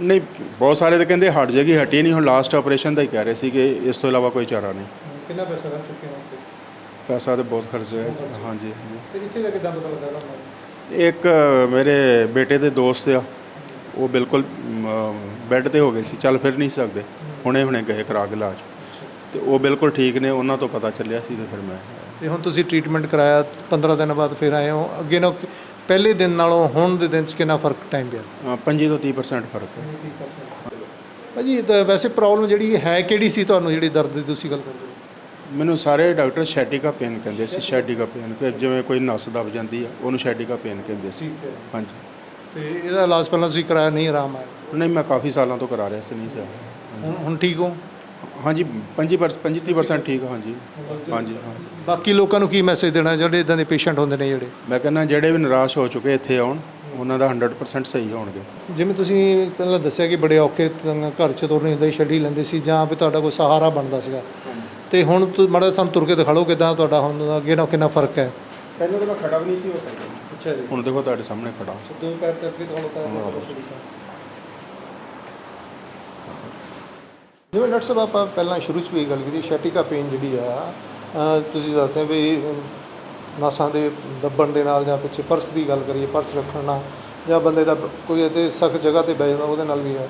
ਨਹੀਂ ਬਹੁਤ ਸਾਰੇ ਤਾਂ ਕਹਿੰਦੇ ਹਟ ਜਾਏਗੀ ਹਟੀ ਨਹੀਂ ਹੁਣ ਲਾਸਟ ਆਪਰੇਸ਼ਨ ਦਾ ਹੀ ਕਹਿ ਰਹੇ ਸੀ ਕਿ ਇਸ ਤੋਂ ਇਲਾਵਾ ਕੋਈ ਚਾਰਾ ਨਹੀਂ।
ਕਿੰਨਾ ਪੈਸਾ ਖਰਚ ਚੁੱਕੇ ਹੋ ਉੱਥੇ?
ਪੈਸਾ ਤਾਂ ਬਹੁਤ ਖਰਚ ਹੋਇਆ। ਹਾਂਜੀ ਹਾਂਜੀ।
ਤੇ ਇੱਥੇ ਦਾ ਕਿੱਦਾਂ ਪਤਾ ਲੱਗਾ ਤੁਹਾਨੂੰ?
ਇੱਕ ਮੇਰੇ ਬੇਟੇ ਦੇ ਦੋਸਤ ਆ ਉਹ ਬਿਲਕੁਲ ਬੈੱਡ ਤੇ ਹੋ ਗਏ ਸੀ ਚੱਲ ਫਿਰ ਨਹੀਂ ਸਕਦੇ। ਹੁਣੇ ਹੁਣੇ ਗਏ ਕਰਾ ਕੇ ਇਲਾਜ। ਤੇ ਉਹ ਬਿਲਕੁਲ ਠੀਕ ਨੇ ਉਹਨਾਂ ਤੋਂ ਪਤਾ ਚੱਲਿਆ ਸੀ ਤੇ ਫਿਰ ਮੈਂ
ਤੇ ਹੁਣ ਤੁਸੀਂ ਟ੍ਰੀਟਮੈਂਟ ਕਰਾਇਆ 15 ਦਿਨ ਬਾਅਦ ਫਿਰ ਆਏ ਹੋ। ਅੱਗੇ ਨਾ ਪਹਿਲੇ ਦਿਨ ਨਾਲੋਂ ਹੁਣ ਦੇ ਦਿਨ 'ਚ ਕਿੰਨਾ ਫ਼ਰਕ ਟਾਈਮ ਪਿਆ?
ਅ, 25 ਤੋਂ 30% ਫ਼ਰਕ ਹੈ।
ਭਾਜੀ ਇਹ ਤਾਂ ਵੈਸੇ ਪ੍ਰੋਬਲਮ ਜਿਹੜੀ ਹੈ ਕਿਹੜੀ ਸੀ ਤੁਹਾਨੂੰ ਜਿਹੜੀ ਦਰਦ ਦੀ ਤੁਸੀਂ ਗੱਲ ਕਰਦੇ ਹੋ?
ਮੈਨੂੰ ਸਾਰੇ ਡਾਕਟਰ ਸ਼ੈਟਿਕਾ ਪੇਨ ਕਹਿੰਦੇ ਸੀ ਸ਼ੈਟਿਕਾ ਪੇਨ। ਕਿ ਜਿਵੇਂ ਕੋਈ ਨਸ ਦਬ ਜਾਂਦੀ ਆ ਉਹਨੂੰ ਸ਼ੈਟਿਕਾ ਪੇਨ ਕਹਿੰਦੇ ਸੀ।
ਠੀਕ ਹੈ।
ਹਾਂਜੀ।
ਤੇ ਇਹਦਾ ਇਲਾਜ ਪਹਿਲਾਂ ਤੁਸੀਂ ਕਰਾਇਆ ਨਹੀਂ ਆਰਾਮ ਆਇਆ?
ਨਹੀਂ ਮੈਂ ਕਾਫੀ ਸਾਲਾਂ ਤੋਂ ਕਰਾ ਰਿਹਾ ਸੀ ਨਹੀਂ ਸੀ।
ਹੁਣ ਹੁਣ ਠੀਕ ਹੋ?
ਹਾਂਜੀ 25% 25% ਠੀਕ ਆ, ਹਾਂਜੀ। ਹਾਂਜੀ ਹਾਂ।
ਬਾਕੀ ਲੋਕਾਂ ਨੂੰ ਕੀ ਮੈਸੇਜ ਦੇਣਾ ਜਿਹੜੇ ਇਦਾਂ ਦੇ ਪੇਸ਼ੈਂਟ ਹੁੰਦੇ ਨੇ ਜਿਹੜੇ?
ਮੈਂ ਕਹਿੰਦਾ ਜਿਹੜੇ ਵੀ ਨਿਰਾਸ਼ ਹੋ ਚੁੱਕੇ ਇੱਥੇ ਆਉਣ ਉਹਨਾਂ ਦਾ 100% ਸਹੀ ਹੋਣਗੇ।
ਜਿਵੇਂ ਤੁਸੀਂ ਪਹਿਲਾਂ ਦੱਸਿਆ ਕਿ ਬੜੇ ਔਖੇ ਘਰ ਚ ਤੁਰਨੇ ਹੁੰਦੇ ਸੀ ਛੱਡੀ ਲੈਂਦੇ ਸੀ ਜਾਂ ਫਿਰ ਤੁਹਾਡਾ ਕੋਈ ਸਹਾਰਾ ਬਣਦਾ ਸੀਗਾ। ਤੇ ਹੁਣ ਤੁਸੀਂ ਮਾੜਾ ਜਿਹਾ ਸਾਨੂੰ ਤੁਰ ਕੇ ਦਿਖਾ ਲਓ ਕਿਦਾਂ ਤੁਹਾਡਾ ਹੁਣ ਅੱਗੇ ਨਾਲ ਕਿੰਨਾ ਫ਼ਰਕ ਹੈ।
ਪਹਿਲਾਂ ਤਾਂ ਮੈਂ ਖੜਾ ਵੀ ਨਹੀਂ ਸੀ ਹੋ ਸਕਦਾ।
ਅੱਛਾ ਜੀ।
ਹੁਣ ਦੇਖੋ ਤੁਹਾਡੇ ਸਾਹਮਣੇ ਖੜਾ।
ਦੋ ਪੈਰ ਕਰਕੇ ਦਿਖਾ ਲਓ ਜਿਵੇਂ ਡਾਕਟਰ ਸਾਹਿਬ ਆਪਾਂ ਪਹਿਲਾਂ ਸ਼ੁਰੂ 'ਚ ਵੀ ਗੱਲ ਕੀਤੀ ਸ਼ੈਟਿਕਾ ਪੇਨ ਜਿਹੜੀ ਆ ਤੁਸੀਂ ਦੱਸਦੇ ਵੀ ਅਮ, ਨਸਾਂ ਦੇ ਦੱਬਣ ਦੇ ਨਾਲ ਜਾਂ ਪਿੱਛੇ ਪਰਸ ਦੀ ਗੱਲ ਕਰੀਏ ਪਰਸ ਰੱਖਣ ਨਾਲ ਜਾਂ ਬੰਦੇ ਦਾ ਕੋਈ ਇਹਦੇ ਸਖਤ ਜਗ੍ਹਾ ਤੇ ਬਹਿ ਜਾਂਦਾ ਉਹਦੇ ਨਾਲ ਵੀ ਹੈ।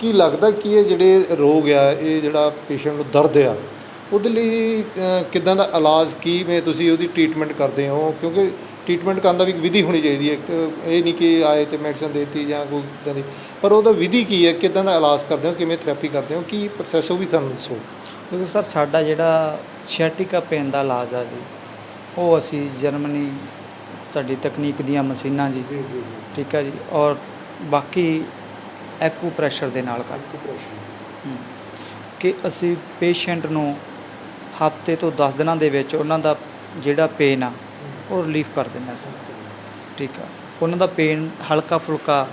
ਕੀ ਲੱਗਦਾ ਕਿ ਇਹ ਜਿਹੜੇ ਰੋਗ ਆ ਇਹ ਜਿਹੜਾ ਪੇਸ਼ੈਂਟ ਨੂੰ ਦਰਦ ਆ ਉਹਦੇ ਲਈ ਅ, ਕਿੱਦਾਂ ਦਾ ਇਲਾਜ ਕੀ ਮੈਂ ਤੁਸੀਂ ਉਹਦੀ ਟ੍ਰੀਟਮੈਂਟ ਕਰਦੇ ਹੋ? ਕਿਉਂਕਿ ਟ੍ਰੀਟਮੈਂਟ ਕਰਨ ਦਾ ਵੀ ਇੱਕ ਵਿਧੀ ਹੋਣੀ ਚਾਹੀਦੀ ਹੈ। ਇੱਕ ਇਹ ਨਹੀਂ ਕਿ ਆਏ ਤੇ ਮੈਡੀਸਨ ਦੇਤੀ ਜਾਂ ਕੋਈ ਇੱਦਾਂ ਦੀ। ਪਰ ਉਹਦਾ ਵਿਧੀ ਕੀ ਹੈ? ਕਿੱਦਾਂ ਦਾ ਇਲਾਜ ਕਰਦੇ ਹੋ? ਕਿਵੇਂ ਥੈਰੇਪੀ ਕਰਦੇ ਹੋ? ਕੀ ਪ੍ਰੋਸੈਸ ਉਹ ਵੀ ਸਾਨੂੰ ਦੱਸੋ?
ਦੇਖੋ ਸਰ ਸਾਡਾ ਜਿਹੜਾ ਸਿਆਟਿਕਾ ਪੇਨ ਦਾ ਇਲਾਜ ਆ ਜੀ ਉਹ ਅਸੀਂ ਜਰਮਨੀ ਤੁਹਾਡੀ ਤਕਨੀਕ ਦੀਆਂ ਮਸ਼ੀਨਾਂ ਜੀ। ਠੀਕ ਹੈ ਜੀ। ਔਰ ਬਾਕੀ ਐਕੂ ਪ੍ਰੈਸ਼ਰ ਦੇ ਨਾਲ ਕਰਦੇ। ਹਮ। ਕਿ ਅਸੀਂ ਪੇਸ਼ੈਂਟ ਨੂੰ ਹਫ਼ਤੇ ਤੋਂ 10 ਦਿਨਾਂ ਦੇ ਵਿੱਚ ਉਹਨਾਂ ਦਾ ਜਿਹੜਾ ਪੇਨ ਆ ਉਹ ਰਿਲੀਫ ਕਰ ਦਿੰਦੇ ਸਰ। ਠੀਕ ਆ। ਉਹਨਾਂ ਦਾ ਪੇਨ ਹਲਕਾ ਫੁਲਕਾ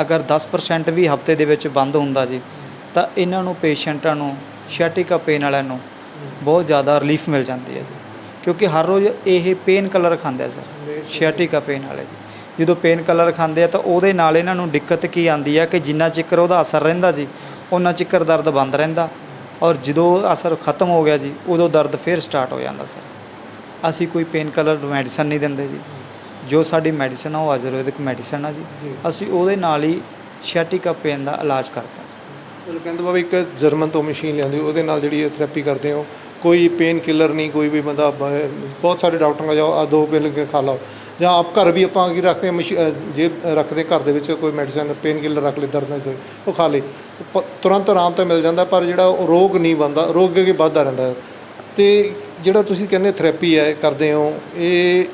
ਅਗਰ 10% ਵੀ ਹਫ਼ਤੇ ਦੇ ਵਿੱਚ ਬੰਦ ਹੁੰਦਾ ਜੀ, ਤਾਂ ਇਹਨਾਂ ਨੂੰ ਪੇਸ਼ੈਂਟਾਂ ਨੂੰ ਸ਼ੈਟਿਕਾ ਪੇਨ ਵਾਲਿਆਂ ਨੂੰ ਬਹੁਤ ਜ਼ਿਆਦਾ ਰਿਲੀਫ ਮਿਲ ਜਾਂਦੀ ਹੈ ਜੀ। ਕਿਉਂਕਿ ਹਰ ਰੋਜ਼ ਇਹ ਪੇਨ ਕਲਰ ਖਾਂਦੇ ਆ ਸਰ ਸ਼ੈਟਿਕਾ ਪੇਨ ਵਾਲੇ ਜੀ। ਜਦੋਂ ਪੇਨ ਕਲਰ ਖਾਂਦੇ ਆ ਤਾਂ ਉਹਦੇ ਨਾਲ ਇਹਨਾਂ ਨੂੰ ਦਿੱਕਤ ਕੀ ਆਉਂਦੀ ਆ ਕਿ ਜਿੰਨਾ ਚਿਕਰ ਉਹਦਾ ਅਸਰ ਰਹਿੰਦਾ ਜੀ, ਉਹਨਾਂ ਚਿਕਰ ਦਰਦ ਬੰਦ ਰਹਿੰਦਾ ਔਰ ਜਦੋਂ ਅਸਰ ਖਤਮ ਹੋ ਗਿਆ ਜੀ, ਉਦੋਂ ਦਰਦ ਫਿਰ ਸਟਾਰਟ ਹੋ ਜਾਂਦਾ ਸਰ। ਅਸੀਂ ਕੋਈ ਪੇਨ ਕਲਰ ਮੈਡੀਸਨ ਨਹੀਂ ਦਿੰਦੇ ਜੀ। ਜੋ ਸਾਡੀ ਮੈਡੀਸਨ ਆ ਉਹ ਆਯੁਰਵੈਦਿਕ ਮੈਡੀਸਨ ਆ ਜੀ। ਅਸੀਂ ਉਹਦੇ ਨਾਲ ਹੀ ਸ਼ੈਟਿਕਾ ਪੇਨ ਦਾ ਇਲਾਜ ਕਰਦੇ ਹਾਂ।
ਉਹ ਕਹਿੰਦੇ ਬਾਬਾ ਇੱਕ ਜਰਮਨ ਤੋਂ ਮਸ਼ੀਨ ਲਿਆਂਦੀ ਉਹਦੇ ਨਾਲ ਜਿਹੜੀ ਥੈਰੇਪੀ ਕਰਦੇ ਹੋ ਕੋਈ ਪੇਨ ਕਿਲਰ ਨਹੀਂ ਕੋਈ ਵੀ ਬੰਦਾ ਬਹੁਤ ਸਾਰੇ ਡਾਕਟਰਾਂ ਕੋਲ ਜਾਓ ਆ ਦੋ ਪਿਲ ਖਾ ਲਓ। ਜਾਂ ਆਪ ਘਰ ਵੀ ਆਪਾਂ ਕੀ ਰੱਖਦੇ ਜੇ ਰੱਖਦੇ ਘਰ ਦੇ ਵਿੱਚ ਕੋਈ ਮੈਡੀਸਨ ਪੇਨ ਕਿਲਰ ਰੱਖ ਲਈ ਦਰਦ ਦੀ ਉਹ ਖਾ ਲਈ ਪ- ਤੁਰੰਤ ਆਰਾਮ ਤਾਂ ਮਿਲ ਜਾਂਦਾ ਪਰ ਜਿਹੜਾ ਉਹ ਰੋਗ ਨਹੀਂ ਬੰਦਾ ਰੋਗ ਅੱਗੇ ਵੱਧਦਾ ਰਹਿੰਦਾ। ਤੇ ਜਿਹੜਾ ਤੁਸੀਂ ਕਹਿੰਦੇ ਥੈਰੇਪੀ ਹੈ, ਕਰਦੇ ਹੋ, ਇਹ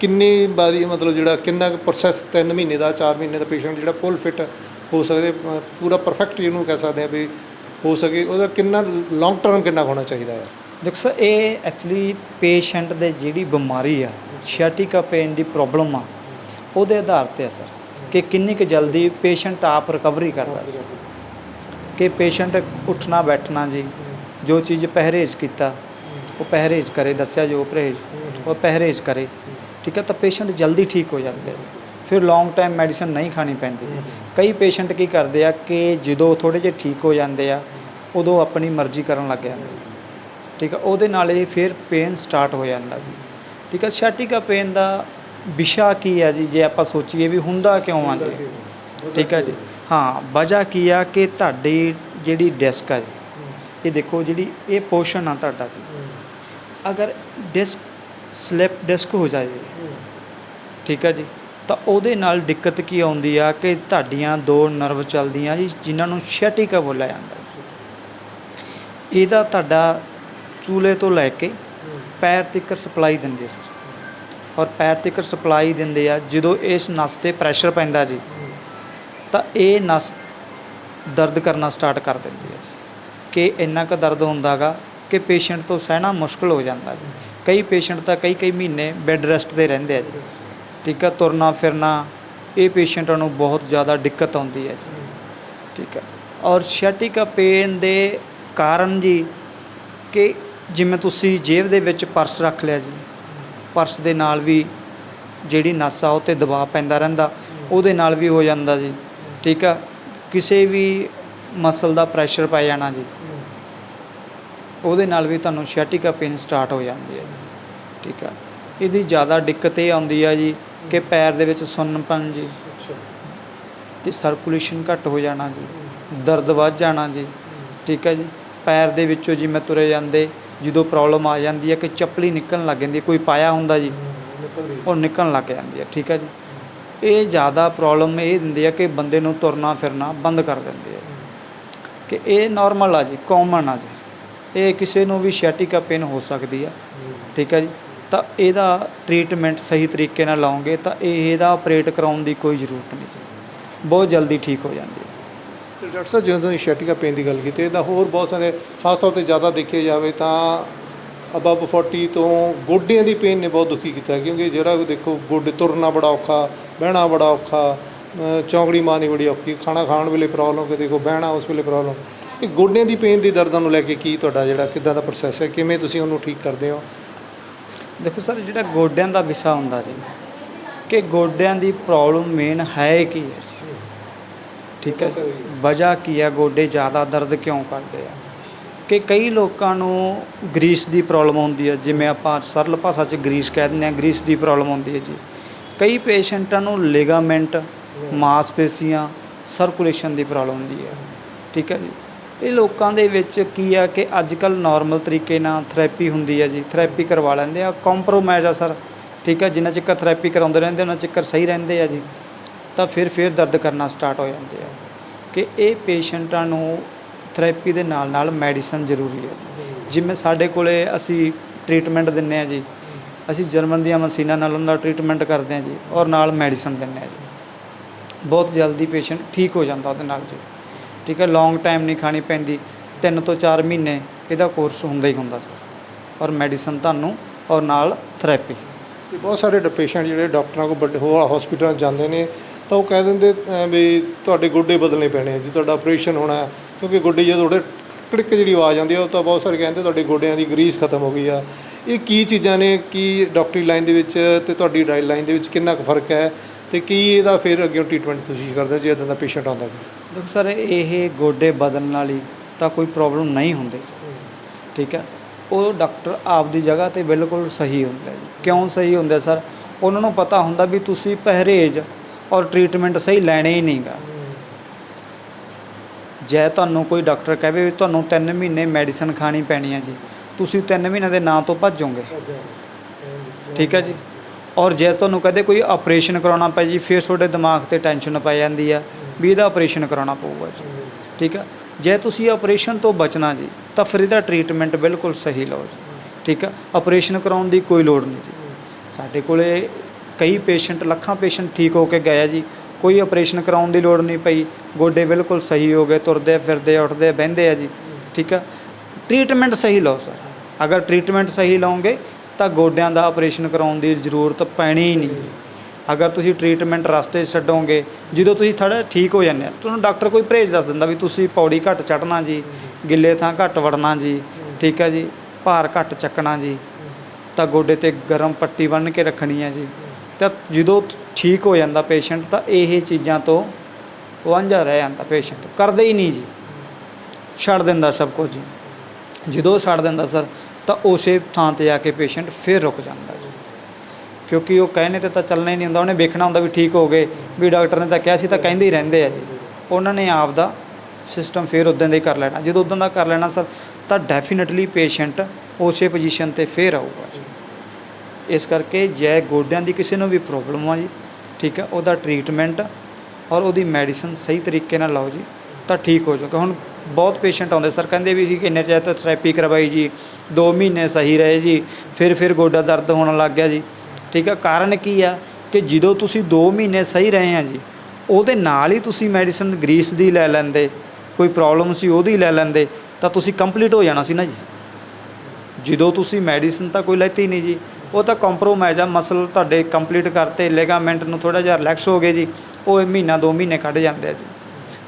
ਕਿੰਨੀ ਵਾਰੀ ਮਤਲਬ ਜਿਹੜਾ ਕਿੰਨਾ ਕੁ ਪ੍ਰੋਸੈਸ 3 ਮਹੀਨੇ ਦਾ 4 ਮਹੀਨੇ ਦਾ ਪੇਸ਼ੈਂਟ ਜਿਹੜਾ ਫੁੱਲ ਫਿਟ ਹੋ ਸਕਦੇ ਪੂਰਾ ਪਰਫੈਕਟ ਜਿਹਨੂੰ ਕਹਿ ਸਕਦੇ ਆ ਵੀ ਹੋ ਸਕੇ, ਉਹਦਾ ਕਿੰਨਾ ਲੌਂਗ ਟਰਮ ਕਿੰਨਾ ਹੋਣਾ ਚਾਹੀਦਾ ਹੈ
ਦੇਖੋ ਸਰ ਇਹ ਐਕਚੁਅਲੀ ਪੇਸ਼ੈਂਟ ਦੇ ਜਿਹੜੀ ਬਿਮਾਰੀ ਆ ਸ਼ਿਆਟਿਕਾ ਪੇਨ ਦੀ ਪ੍ਰੋਬਲਮ ਆ, ਉਹਦੇ ਆਧਾਰ ਤੇ ਆ ਸਰ ਕਿ ਕਿੰਨੀ ਕੁ ਜਲਦੀ ਪੇਸ਼ੈਂਟ ਆਪ ਰਿਕਵਰੀ ਕਰਦਾ ਜੀ। ਕਿ ਪੇਸ਼ੈਂਟ ਉੱਠਣਾ ਬੈਠਣਾ ਜੀ, ਜੋ ਚੀਜ਼ ਪਹਿਰੇਜ਼ ਕੀਤਾ ਉਹ ਪਹਿਰੇਜ਼ ਕਰੇ, ਦੱਸਿਆ ਜੋ ਪਰਹੇਜ਼, ਉਹ ਪਹਿਰੇਜ਼ ਕਰੇ। ਠੀਕ ਹੈ, ਤਾਂ ਪੇਸ਼ੈਂਟ ਜਲਦੀ ਠੀਕ ਹੋ ਜਾਂਦੇ ਆ। ਫਿਰ ਲੌਂਗ ਟਾਈਮ ਮੈਡੀਸਨ ਨਹੀਂ ਖਾਣੀ ਪੈਂਦੀ। ਕਈ ਪੇਸ਼ੈਂਟ ਕੀ ਕਰਦੇ ਆ ਕਿ ਜਦੋਂ ਥੋੜੇ ਜਿਹਾ ਠੀਕ ਹੋ ਜਾਂਦੇ ਆ, ਉਦੋਂ ਆਪਣੀ ਮਰਜ਼ੀ ਕਰਨ ਲੱਗ ਜਾਂਦੇ ਠੀਕ ਆ ਉਹਦੇ ਨਾਲ ਹੀ ਫਿਰ ਪੇਨ ਸਟਾਰਟ ਹੋ ਜਾਂਦਾ ਜੀ। ਠੀਕ ਆ ਸ਼ੈਟਿਕਾ ਪੇਨ ਦਾ ਵਿਸ਼ਾ ਕੀ ਹੈ ਜੀ? ਜੇ ਆਪਾਂ ਸੋਚੀਏ ਵੀ ਹੁੰਦਾ ਕਿਉਂ ਆ ਜੀ? ਠੀਕ ਹੈ ਜੀ। ਹਾਂ, ਵਜ੍ਹਾ ਕੀ ਆ ਕਿ ਤੁਹਾਡੀ ਜਿਹੜੀ ਡਿਸਕ ਆ ਜੀ, ਇਹ ਦੇਖੋ ਜਿਹੜੀ ਇਹ ਪੋਰਸ਼ਨ ਆ ਤੁਹਾਡਾ ਜੀ। ਅਗਰ ਡਿਸਕ ਸਲਿਪ ਡਿਸਕ ਹੋ ਜਾਏ, ਠੀਕ ਹੈ ਜੀ, ਤਾਂ ਉਹਦੇ ਨਾਲ ਦਿੱਕਤ ਕੀ ਆਉਂਦੀ ਆ ਕਿ ਤੁਹਾਡੀਆਂ ਦੋ ਨਰਵ ਚੱਲਦੀਆਂ ਜੀ, ਜਿਨ੍ਹਾਂ ਨੂੰ ਸ਼ੈਟਿਕਾ ਬੋਲਿਆ ਜਾਂਦਾ ਇਹਦਾ ਤੁਹਾਡਾ ਚੂਲੇ ਤੋਂ ਲੈ ਕੇ ਪੈਰ ਤੱਕ ਸਪਲਾਈ ਦਿੰਦੇ ਸਰ ਔਰ ਪੈਰ ਤੱਕ ਸਪਲਾਈ ਦਿੰਦੇ ਆ, ਜਦੋਂ ਇਸ ਨਸ ਤੇ ਪ੍ਰੈਸ਼ਰ ਪੈਂਦਾ ਜੀ, ਤਾਂ ਇਹ ਨਸ ਦਰਦ ਕਰਨਾ ਸਟਾਰਟ ਕਰ ਦਿੰਦੀ ਹੈ ਕਿ ਇੰਨਾ ਕੁ ਦਰਦ ਹੁੰਦਾਗਾ ਕਿ ਪੇਸ਼ੈਂਟ ਤੋਂ ਸਹਿਣਾ ਮੁਸ਼ਕਲ ਹੋ ਜਾਂਦਾ ਜੀ। ਕਈ ਪੇਸ਼ੈਂਟ ਤਾਂ ਕਈ ਕਈ ਮਹੀਨੇ ਬੈੱਡ ਰੈਸਟ ਤੇ ਰਹਿੰਦੇ ਆ ਜੀ। ਠੀਕ ਆ, ਤੁਰਨਾ ਫਿਰਨਾ, ਇਹ ਪੇਸ਼ੈਂਟਾਂ ਨੂੰ ਬਹੁਤ ਜ਼ਿਆਦਾ ਦਿੱਕਤ ਆਉਂਦੀ ਹੈ ਜੀ। ਠੀਕ ਹੈ ਔਰ ਸ਼ੈਟਿਕਾ ਪੇਨ ਦੇ ਕਾਰਨ ਜੀ ਕਿ ਜਿਵੇਂ ਤੁਸੀਂ ਜੇਬ ਦੇ ਵਿੱਚ ਪਰਸ ਰੱਖ ਲਿਆ ਜੀ, ਪਰਸ ਦੇ ਨਾਲ ਵੀ ਜਿਹੜੀ ਨਸ ਆ, ਉਹ ਤੇ ਦਬਾਅ ਪੈਂਦਾ ਰਹਿੰਦਾ, ਉਹਦੇ ਨਾਲ ਵੀ ਹੋ ਜਾਂਦਾ ਜੀ। ਠੀਕ ਆ। ਕਿਸੇ ਵੀ ਮਸਲ ਦਾ ਪ੍ਰੈਸ਼ਰ ਪੈ ਜਾਣਾ ਜੀ। ਉਹਦੇ ਨਾਲ ਵੀ ਤੁਹਾਨੂੰ ਸ਼ੈਟਿਕਾ ਪੇਨ ਸਟਾਰਟ ਹੋ ਜਾਂਦੀ ਹੈ ਠੀਕ ਆ। ਇਹਦੀ ਜ਼ਿਆਦਾ ਦਿੱਕਤ ਇਹ ਆਉਂਦੀ ਆ ਜੀ ਕਿ ਪੈਰ ਦੇ ਵਿੱਚ ਸੁੰਨਪਨ ਜੀ। ਤੇ ਸਰਕੂਲੇਸ਼ਨ ਘੱਟ ਹੋ ਜਾਣਾ ਜੀ। ਦਰਦ ਵੱਧ ਜਾਣਾ ਜੀ। ਠੀਕ ਹੈ ਜੀ। ਪੈਰ ਦੇ ਵਿੱਚੋਂ ਜਿਵੇਂ ਤੁਰੇ ਜਾਂਦੇ ਜਦੋਂ ਪ੍ਰੋਬਲਮ ਆ ਜਾਂਦੀ ਹੈ ਕਿ ਚੱਪਲੀ ਨਿਕਲਣ ਲੱਗ ਜਾਂਦੀ ਹੈ ਕੋਈ ਪਾਇਆ ਹੁੰਦਾ ਜੀ ਉਹ ਨਿਕਲਣ ਲੱਗ ਜਾਂਦੀ ਹੈ ਠੀਕ ਹੈ ਜੀ। ਇਹ ਜ਼ਿਆਦਾ ਪ੍ਰੋਬਲਮ ਇਹ ਦਿੰਦੀ ਹੈ ਕਿ ਬੰਦੇ ਨੂੰ ਤੁਰਨਾ ਫਿਰਨਾ ਬੰਦ ਕਰ ਦਿੰਦੀ ਹੈ। ਕਿ ਇਹ ਨਾਰਮਲ ਆ ਜੀ ਕਾਮਨ ਆ ਜੀ। ਇਹ ਕਿਸੇ ਨੂੰ ਵੀ ਸ਼ੈਟਿਕਾ ਪੇਨ ਹੋ ਸਕਦੀ ਆ। ਠੀਕ ਹੈ ਜੀ? ਤਾਂ ਇਹਦਾ ਟ੍ਰੀਟਮੈਂਟ ਸਹੀ ਤਰੀਕੇ ਨਾਲ ਲਾਉਂਗੇ ਤਾਂ ਇਹ ਇਹਦਾ ਆਪਰੇਟ ਕਰਾਉਣ ਦੀ ਕੋਈ ਜ਼ਰੂਰਤ ਨਹੀਂ ਜੀ। ਬਹੁਤ ਜਲਦੀ ਠੀਕ ਹੋ ਜਾਂਦੀ ਹੈ
ਡਾਕਟਰ ਸਾਹਿਬ, ਜਦੋਂ ਤੁਸੀਂ ਸ਼ੈਟਿਕਾ ਪੇਨ ਦੀ ਗੱਲ ਕੀਤੀ, ਇਹਦਾ ਹੋਰ ਬਹੁਤ ਸਾਰੇ, ਖਾਸ ਤੌਰ ਤੇ ਜ਼ਿਆਦਾ ਦੇਖਿਆ ਜਾਵੇ ਤਾਂ ਅਬਵ 40 ਤੋਂ ਗੋਡਿਆਂ ਦੀ ਪੇਨ ਨੇ ਬਹੁਤ ਦੁਖੀ ਕੀਤਾ, ਕਿਉਂਕਿ ਜਿਹੜਾ ਦੇਖੋ, ਗੋਡੇ ਤੁਰਨਾ ਬੜਾ ਔਖਾ, ਬਹਿਣਾ ਬੜਾ ਔਖਾ ਚੌਂਕੜੀ ਮਾਰਨੀ ਬੜੀ ਔਖੀ, ਖਾਣਾ ਖਾਣ ਵੇਲੇ ਪ੍ਰੋਬਲਮ ਕਿ ਦੇਖੋ, ਬਹਿਣਾ ਉਸ ਵੇਲੇ ਪ੍ਰੋਬਲਮ ਇਹ ਗੋਡਿਆਂ ਦੀ ਪੇਨ ਦੀ ਦਰਦਾਂ ਨੂੰ ਲੈ ਕੇ ਕੀ ਤੁਹਾਡਾ ਜਿਹੜਾ, ਕਿੱਦਾਂ ਦਾ ਪ੍ਰੋਸੈਸ ਹੈ? ਕਿਵੇਂ ਤੁਸੀਂ ਉਹਨੂੰ ਠੀਕ ਕਰਦੇ ਹੋ?
ਦੇਖੋ ਸਰ, ਜਿਹੜਾ ਗੋਡਿਆਂ ਦਾ ਵਿਸ਼ਾ ਹੁੰਦਾ ਜੀ, ਕਿ ਗੋਡਿਆਂ ਦੀ ਪ੍ਰੋਬਲਮ ਮੇਨ ਹੈ ਕੀ ਹੈ? ਠੀਕ ਹੈ ਵਜ੍ਹਾ ਕੀ ਹੈ? ਗੋਡੇ ਜ਼ਿਆਦਾ ਦਰਦ ਕਿਉਂ ਕਰਦੇ ਆ? ਕਿ ਕਈ ਲੋਕਾਂ ਨੂੰ ਗਰੀਸ ਦੀ ਪ੍ਰੋਬਲਮ ਹੁੰਦੀ ਹੈ, ਜਿਵੇਂ ਆਪਾਂ ਸਰਲ ਭਾਸ਼ਾ 'ਚ ਗਰੀਸ ਕਹਿ ਦਿੰਦੇ ਆ ਗਰੀਸ ਦੀ ਪ੍ਰੋਬਲਮ ਹੁੰਦੀ ਹੈ ਜੀ। ਕਈ ਪੇਸ਼ੈਂਟਾਂ ਨੂੰ ਲਿਗਾਮੈਂਟ ਮਾਸਪੇਸ਼ੀਆਂ ਸਰਕੂਲੇਸ਼ਨ ਦੀ ਪ੍ਰੋਬਲਮ ਹੁੰਦੀ ਹੈ। ਠੀਕ ਹੈ ਜੀ? ਇਹ ਲੋਕਾਂ ਦੇ ਵਿੱਚ ਕੀ ਆ ਕਿ ਅੱਜ ਕੱਲ ਨਾਰਮਲ ਤਰੀਕੇ ਨਾਲ ਥੈਰੇਪੀ ਹੁੰਦੀ ਹੈ ਜੀ ਥੈਰੇਪੀ ਕਰਵਾ ਲੈਂਦੇ ਆ ਕੰਪਰੋਮਾਈਜ਼ ਆ ਸਰ, ਠੀਕ ਹੈ ਜਿੰਨਾ ਚਿਰ ਥੈਰੇਪੀ ਕਰਾਉਂਦੇ ਰਹਿੰਦੇ, ਉਹਨਾਂ ਚਿਰ ਸਹੀ ਰਹਿੰਦੇ ਆ ਜੀ, ਤਾਂ ਫਿਰ ਫਿਰ ਦਰਦ ਕਰਨਾ ਸਟਾਰਟ ਹੋ ਜਾਂਦੇ ਆ। ਕਿ ਇਹ ਪੇਸ਼ੈਂਟਾਂ ਨੂੰ ਥੈਰੇਪੀ ਦੇ ਨਾਲ ਨਾਲ ਮੈਡੀਸਨ ਜ਼ਰੂਰੀ ਹੈ ਜਿਵੇਂ ਸਾਡੇ ਕੋਲੇ ਅਸੀਂ ਟ੍ਰੀਟਮੈਂਟ ਦਿੰਨੇ ਆ ਜੀ, ਅਸੀਂ ਜਰਮਨ ਦੀਆਂ ਮਸ਼ੀਨਾਂ ਨਾਲ ਉਹਨਾਂ ਦਾ ਟ੍ਰੀਟਮੈਂਟ ਕਰਦੇ ਆ ਜੀ, ਔਰ ਨਾਲ ਮੈਡੀਸਨ ਦਿੰਨੇ ਆ ਜੀ। ਬਹੁਤ ਜਲਦੀ ਪੇਸ਼ੈਂਟ ਠੀਕ ਹੋ ਜਾਂਦਾ ਉਹਦੇ ਨਾਲ ਜੀ। ਠੀਕ ਹੈ ਲੌਂਗ ਟਾਈਮ ਨਹੀਂ ਖਾਣੀ ਪੈਂਦੀ, ਤਿੰਨ ਤੋਂ ਚਾਰ ਮਹੀਨੇ ਇਹਦਾ ਕੋਰਸ ਹੁੰਦਾ ਹੀ ਹੁੰਦਾ ਸਰ। ਔਰ ਮੈਡੀਸਨ ਤੁਹਾਨੂੰ ਔਰ ਨਾਲ ਥੈਰੇਪੀ
ਬਹੁਤ ਸਾਰੇ ਪੇਸ਼ੈਂਟ ਜਿਹੜੇ ਡਾਕਟਰਾਂ ਕੋਲ ਵੱਡੇ ਹੋਰ ਹਸਪੀਟਲਾਂ ਜਾਂਦੇ ਨੇ, ਤਾਂ ਉਹ ਕਹਿ ਦਿੰਦੇ ਵੀ ਤੁਹਾਡੇ ਗੋਡੇ ਬਦਲਣੇ ਪੈਣੇ ਆ ਜੀ, ਤੁਹਾਡਾ ਆਪਰੇਸ਼ਨ ਹੋਣਾ ਕਿਉਂਕਿ ਗੋਡੇ ਜਦੋਂ ਤੁਹਾਡੇ ਕੜਕ ਜਿਹੜੀ ਆਵਾਜ਼ ਆਉਂਦੀ ਆ, ਉਹ ਤਾਂ ਬਹੁਤ ਸਾਰੇ ਕਹਿੰਦੇ ਤੁਹਾਡੇ ਗੋਡਿਆਂ ਦੀ ਗਰੀਸ ਖਤਮ ਹੋ ਗਈ ਆ। ਇਹ ਕੀ ਚੀਜ਼ਾਂ ਨੇ, ਕੀ ਡਾਕਟਰੀ ਲਾਈਨ ਦੇ ਵਿੱਚ ਤੇ ਤੁਹਾਡੀ ਡਾਈ ਲਾਈਨ ਦੇ ਵਿੱਚ ਕਿੰਨਾ ਕੁ ਫ਼ਰਕ ਹੈ, ਤੇ ਕੀ ਇਹਦਾ ਫਿਰ ਅੱਗੇ ਟ੍ਰੀਟਮੈਂਟ ਤੁਸੀਂ ਕਰਦੇ ਜੇ ਇਦਾਂ ਦਾ ਪੇਸ਼ੈਂਟ ਆਉਂਦਾ ਕੋਈ
ਦੇਖੋ ਸਰ, ਇਹ ਗੋਡੇ ਬਦਲਣ ਵਾਲੀ ਤਾਂ ਕੋਈ ਪ੍ਰੋਬਲਮ ਨਹੀਂ ਹੁੰਦੀ। ਠੀਕ ਹੈ? ਉਹ ਡਾਕਟਰ ਆਪਦੀ ਜਗ੍ਹਾ ਤੇ ਬਿਲਕੁਲ ਸਹੀ ਹੁੰਦਾ ਜੀ। ਕਿਉਂ ਸਹੀ ਹੁੰਦਾ ਸਰ? ਉਹਨਾਂ ਨੂੰ ਪਤਾ ਹੁੰਦਾ ਵੀ ਤੁਸੀਂ ਪਰਹੇਜ ਔਰ ਟ੍ਰੀਟਮੈਂਟ ਸਹੀ ਲੈਣੇ ਹੀ ਨਹੀਂਗਾ ਜੇ ਤੁਹਾਨੂੰ ਕੋਈ ਡਾਕਟਰ ਕਹੇ ਵੀ ਤੁਹਾਨੂੰ 3 ਮਹੀਨੇ ਮੈਡੀਸਨ ਖਾਣੀ ਪੈਣੀ ਹੈ ਜੀ, ਤੁਸੀਂ 3 ਮਹੀਨੇ ਦੇ ਨਾਂ ਤੋਂ ਭੱਜੋਗੇ। ਠੀਕ ਹੈ ਜੀ? ਔਰ ਜੇ ਤੁਹਾਨੂੰ ਕਹਦੇ ਕੋਈ ਆਪਰੇਸ਼ਨ ਕਰਾਉਣਾ ਪੈ ਜੀ, ਫਿਰ ਤੁਹਾਡੇ ਦਿਮਾਗ ਤੇ ਟੈਨਸ਼ਨ ਪੈ ਜਾਂਦੀ ਆ ਵੀ ਇਹਦਾ ਆਪਰੇਸ਼ਨ ਕਰਾਉਣਾ ਪਊਗਾ ਜੀ। ਠੀਕ ਆ? ਜੇ ਤੁਸੀਂ ਆਪਰੇਸ਼ਨ ਤੋਂ ਬਚਣਾ ਜੀ, ਤਾਂ ਫਿਰ ਇਹਦਾ ਟ੍ਰੀਟਮੈਂਟ ਬਿਲਕੁਲ ਸਹੀ ਲਓ ਜੀ। ਠੀਕ ਆ? ਆਪਰੇਸ਼ਨ ਕਰਾਉਣ ਦੀ ਕੋਈ ਲੋੜ ਨਹੀਂ ਜੀ। ਸਾਡੇ ਕੋਲੇ ਕਈ ਪੇਸ਼ੈਂਟ ਲੱਖਾਂ ਪੇਸ਼ੈਂਟ ਠੀਕ ਹੋ ਕੇ ਗਏ ਜੀ। ਕੋਈ ਆਪਰੇਸ਼ਨ ਕਰਾਉਣ ਦੀ ਲੋੜ ਨਹੀਂ ਪਈ। ਗੋਡੇ ਬਿਲਕੁਲ ਸਹੀ ਹੋ ਗਏ, ਤੁਰਦੇ ਫਿਰਦੇ, ਉੱਠਦੇ, ਬਹਿੰਦੇ ਆ ਜੀ। ਠੀਕ ਆ? ਟ੍ਰੀਟਮੈਂਟ ਸਹੀ ਲਓ ਸਰ। ਅਗਰ ਟ੍ਰੀਟਮੈਂਟ ਸਹੀ ਲਓਗੇ, ਤਾਂ ਗੋਡਿਆਂ ਦਾ ਆਪਰੇਸ਼ਨ ਕਰਾਉਣ ਦੀ ਜ਼ਰੂਰਤ ਪੈਣੀ ਹੀ ਨਹੀਂ। ਅਗਰ ਤੁਸੀਂ ਟ੍ਰੀਟਮੈਂਟ ਰਸਤੇ 'ਚ ਛੱਡੋਗੇ, ਜਦੋਂ ਤੁਸੀਂ ਥੋੜ੍ਹਾ ਠੀਕ ਹੋ ਜਾਂਦੇ ਆ, ਤੁਹਾਨੂੰ ਡਾਕਟਰ ਕੋਈ ਪਰਹੇਜ਼ ਦੱਸ ਦਿੰਦਾ ਵੀ ਤੁਸੀਂ ਪੌੜੀ ਘੱਟ ਚੜ੍ਹਨਾ ਜੀ, ਗਿੱਲੇ ਥਾਂ ਘੱਟ ਵੜਨਾ ਜੀ, ਠੀਕ ਹੈ ਜੀ, ਭਾਰ ਘੱਟ ਚੱਕਣਾ ਜੀ, ਤਾਂ ਗੋਡੇ ਤੇ ਗਰਮ ਪੱਟੀ ਬੰਨ੍ਹ ਕੇ ਰੱਖਣੀ ਹੈ ਜੀ। ਤਾਂ ਜਦੋਂ ਠੀਕ ਹੋ ਜਾਂਦਾ ਪੇਸ਼ੈਂਟ ਤਾਂ ਇਹ ਚੀਜ਼ਾਂ ਤੋਂ ਵਾਂਝਾ ਰਹਿ ਜਾਂਦਾ ਪੇਸ਼ੈਂਟ ਕਰਦੇ ਹੀ ਨਹੀਂ ਜੀ। ਛੱਡ ਦਿੰਦਾ ਸਭ ਕੁਝ ਜੀ। ਜਦੋਂ ਛੱਡ ਦਿੰਦਾ ਸਰ, ਤਾਂ ਉਸੇ ਥਾਂ ਤੇ ਆ ਕੇ ਪੇਸ਼ੈਂਟ ਫਿਰ ਰੁਕ ਜਾਂਦਾ ਜੀ। ਕਿਉਂਕਿ ਉਹ ਕਹਿਣੇ ਤੇ ਤਾਂ ਚੱਲਣਾ ਹੀ ਨਹੀਂ ਹੁੰਦਾ, ਉਹਨੇ ਵੇਖਣਾ ਹੁੰਦਾ ਵੀ ਠੀਕ ਹੋ ਗਏ, ਵੀ ਡਾਕਟਰ ਨੇ ਤਾਂ ਕਿਹਾ ਸੀ ਤਾਂ ਕਹਿੰਦੇ ਹੀ ਰਹਿੰਦੇ ਆ ਜੀ। ਉਹਨਾਂ ਨੇ ਆਪ ਦਾ ਸਿਸਟਮ ਫਿਰ ਉਦਾਂ ਦਾ ਹੀ ਕਰ ਲੈਣਾ। ਜਦੋਂ ਉਦਾਂ ਦਾ ਕਰ ਲੈਣਾ ਸਰ, ਤਾਂ ਡੈਫੀਨਿਟਲੀ ਪੇਸ਼ੈਂਟ ਉਸੇ ਪੋਜੀਸ਼ਨ ਤੇ ਫਿਰ ਆਊਗਾ ਜੀ। ਇਸ ਕਰਕੇ ਜੈ ਗੋਡਿਆਂ ਦੀ ਕਿਸੇ ਨੂੰ ਵੀ ਪ੍ਰੋਬਲਮ ਆ ਜੀ, ਠੀਕ ਹੈ ਉਹਦਾ ਟ੍ਰੀਟਮੈਂਟ ਔਰ ਉਹਦੀ ਮੈਡੀਸਨ ਸਹੀ ਤਰੀਕੇ ਨਾਲ ਲਾਓ ਜੀ, ਤਾਂ ਠੀਕ ਹੋ ਜਾਊਗਾ। ਹੁਣ ਬਹੁਤ ਪੇਸ਼ੈਂਟ ਆਉਂਦੇ ਸਰ, ਕਹਿੰਦੇ ਵੀ ਜੀ ਇੰਨੇ ਚਿਰ ਤਾਂ ਥੈਰੇਪੀ ਕਰਵਾਈ ਜੀ 2 ਮਹੀਨੇ ਸਹੀ ਰਹੇ ਜੀ ਫਿਰ ਫਿਰ ਗੋਡਾ ਦਰਦ ਹੋਣ ਲੱਗ ਗਿਆ ਜੀ। ਠੀਕ ਆ? ਕਾਰਨ ਕੀ ਆ ਕਿ ਜਦੋਂ ਤੁਸੀਂ 2 ਮਹੀਨੇ ਸਹੀ ਰਹੇ ਆ ਜੀ, ਉਹਦੇ ਨਾਲ ਹੀ ਤੁਸੀਂ ਮੈਡੀਸਨ ਗਰੀਸ ਦੀ ਲੈ ਲੈਂਦੇ, ਕੋਈ ਪ੍ਰੋਬਲਮ ਸੀ ਉਹਦੀ ਲੈ ਲੈਂਦੇ, ਤਾਂ ਤੁਸੀਂ ਕੰਪਲੀਟ ਹੋ ਜਾਣਾ ਸੀ ਨਾ ਜੀ। ਜਦੋਂ ਤੁਸੀਂ ਮੈਡੀਸਨ ਤਾਂ ਕੋਈ ਲੈਤੀ ਨਹੀਂ ਜੀ, ਉਹ ਤਾਂ ਕੰਪਰੋਮਾਈਜ਼ ਆ ਮਸਲ ਤੁਹਾਡੇ ਕੰਪਲੀਟ ਕਰਤੇ ਲਿਗਾਮੈਂਟ ਨੂੰ ਥੋੜਾ ਜਿਹਾ ਰਿਲੈਕਸ ਹੋ ਗਏ ਜੀ, ਉਹ ਇਹ ਮਹੀਨਾ ਦੋ ਮਹੀਨੇ ਕੱਢ ਜਾਂਦੇ ਆ ਜੀ।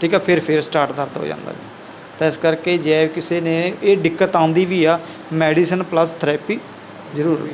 ਠੀਕ ਆ? ਫਿਰ ਫਿਰ ਸਟਾਰਟ ਦਰਦ ਹੋ ਜਾਂਦਾ ਜੀ। ਤਾਂ ਇਸ ਕਰਕੇ ਜੇ ਕਿਸੇ ਨੇ ਇਹ ਦਿੱਕਤ ਆਉਂਦੀ ਵੀ ਆ ਮੈਡੀਸਨ ਪਲੱਸ ਥੈਰੇਪੀ ਜ਼ਰੂਰ ਹੋਈ